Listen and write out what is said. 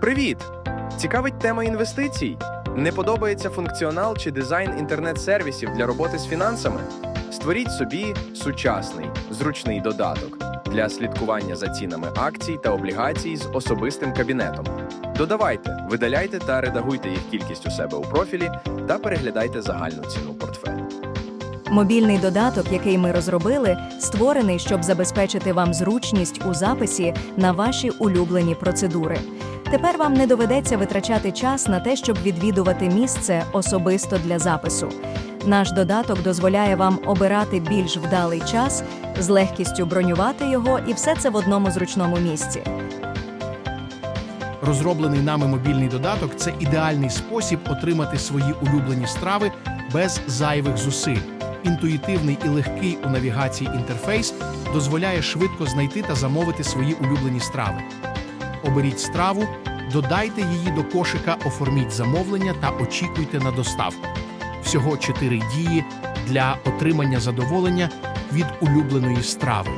Привіт! Цікавить тема інвестицій? Не подобається функціонал чи дизайн інтернет-сервісів для роботи з фінансами? Створіть собі сучасний, зручний додаток для слідкування за цінами акцій та облігацій з особистим кабінетом. Додавайте, видаляйте та редагуйте їх кількість у себе у профілі та переглядайте загальну ціну портфелю. Мобільний додаток, який ми розробили, створений, щоб забезпечити вам зручність у записі на ваші улюблені процедури. Тепер вам не доведеться витрачати час на те, щоб відвідувати місце особисто для запису. Наш додаток дозволяє вам обирати більш вдалий час, з легкістю бронювати його і все це в одному зручному місці. Розроблений нами мобільний додаток це ідеальний спосіб отримати свої улюблені страви без зайвих зусиль. Інтуїтивний і легкий у навігації інтерфейс дозволяє швидко знайти та замовити свої улюблені страви. Оберіть страву, додайте її до кошика, оформіть замовлення та очікуйте на доставку. Всього чотири дії для отримання задоволення від улюбленої страви.